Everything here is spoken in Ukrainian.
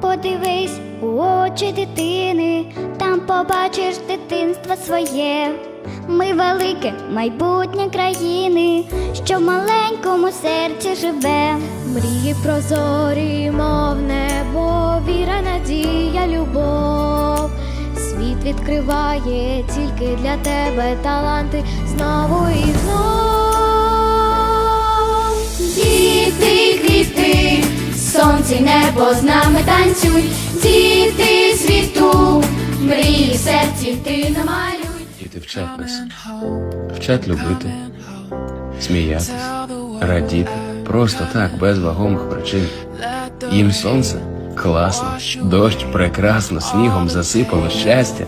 Подивись у очі дитини, там побачиш дитинство своє. Ми велике майбутнє країни, що в маленькому серці живе. Мрії прозорі, мов небо, віра, надія, любов. Відкриває тільки для тебе таланти. Знову і знов. Діти, квіти, сонце, й небо з нами танцюй, діти світу, мрії серці ти намалюй. Діти вчать нас, вчать любити, сміятись, радіти, просто так, без вагомих причин. Їм сонце класно, дощ прекрасно, снігом засипало щастя.